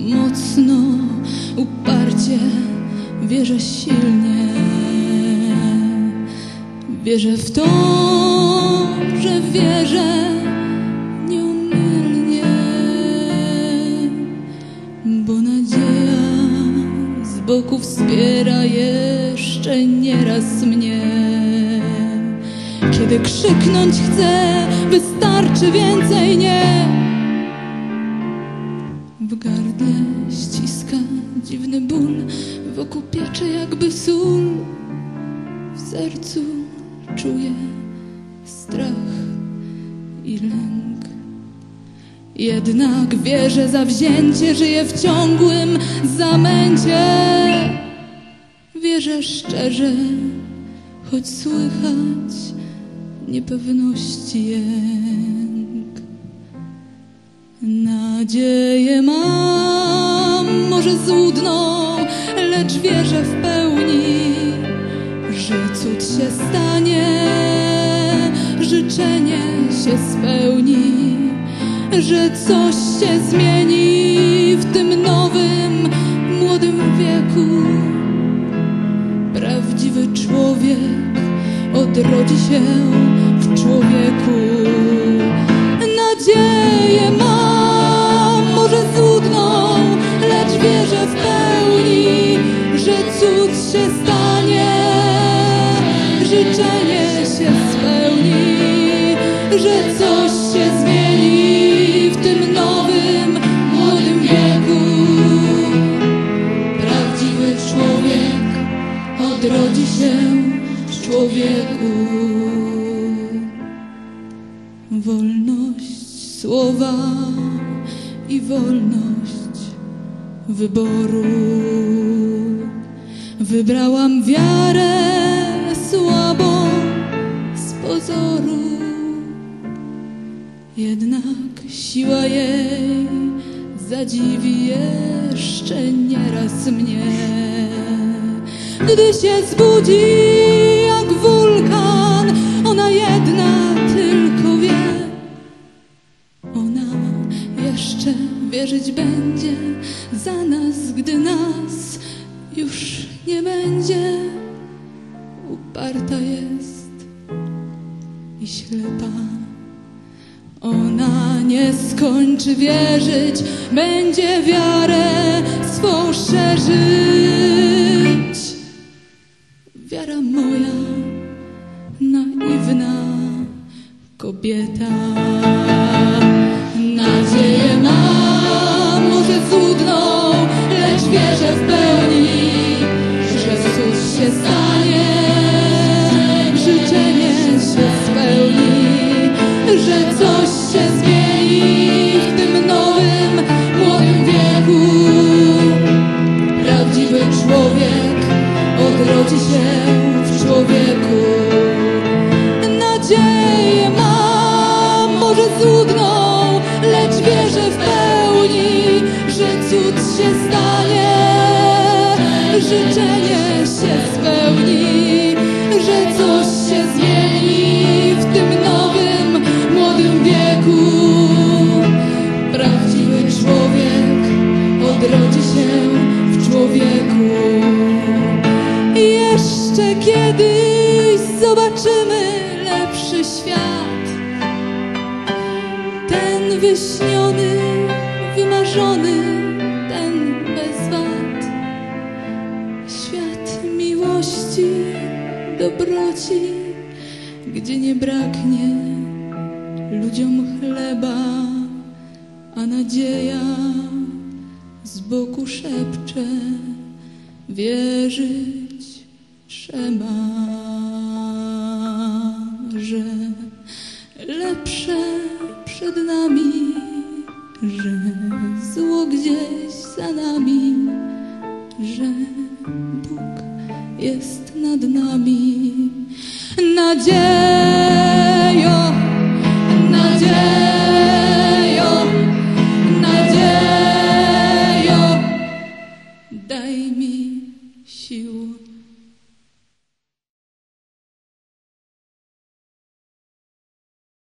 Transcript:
mocno, uparcie, wierzę silnie. Wierzę w to, że wierzę nieumylnie, bo nadzieja z boku wspiera jeszcze nieraz mnie. Kiedy krzyknąć chcę, wystarczy więcej nie. W gardle ściska dziwny ból, wokół piecze jakby sól. W sercu czuję strach i lęk. Jednak wierzę zawzięcie, żyję w ciągłym zamęcie. Wierzę szczerze, choć słychać niepewności jęk. Nadzieję mam, może złudną, lecz wierzę w pełni, że cud się stanie, życzenie się spełni, że coś się zmieni w tym nowym, młodym wieku. Prawdziwy człowiek odrodzi się w człowieku. Życzenie się spełni, że coś się zmieni w tym nowym, młodym wieku. Prawdziwy człowiek odrodzi się w człowieku. Wolność słowa i wolność wyboru. Wybrałam wiarę słabą z pozoru. Jednak siła jej zadziwi jeszcze nieraz mnie. Gdy się zbudzi jak wulkan, ona jedna tylko wie. Ona jeszcze wierzyć będzie za nas, gdy nas już nie będzie. Uparta jest i ślepa. Ona nie skończy wierzyć, będzie wiarę swą szerzyć. Wiara moja, naiwna kobieta. Coś się zmieni w tym nowym, młodym wieku. Prawdziwy człowiek odrodzi się w człowieku. Nadzieję mam, może złudną, lecz wierzę w pełni, że cud się stanie, życzenie się spełni, że coś Jeszcze kiedyś zobaczymy lepszy świat. Ten wyśniony, wymarzony, ten bez wad. Świat miłości, dobroci, gdzie nie braknie ludziom chleba, a nadzieja z boku szepcze wierzyć Przemarze lepsze przed nami, że zło gdzieś za nami, że Bóg jest nad nami. Nadzieją, nadzieją, nadzieją, daj mi siłę.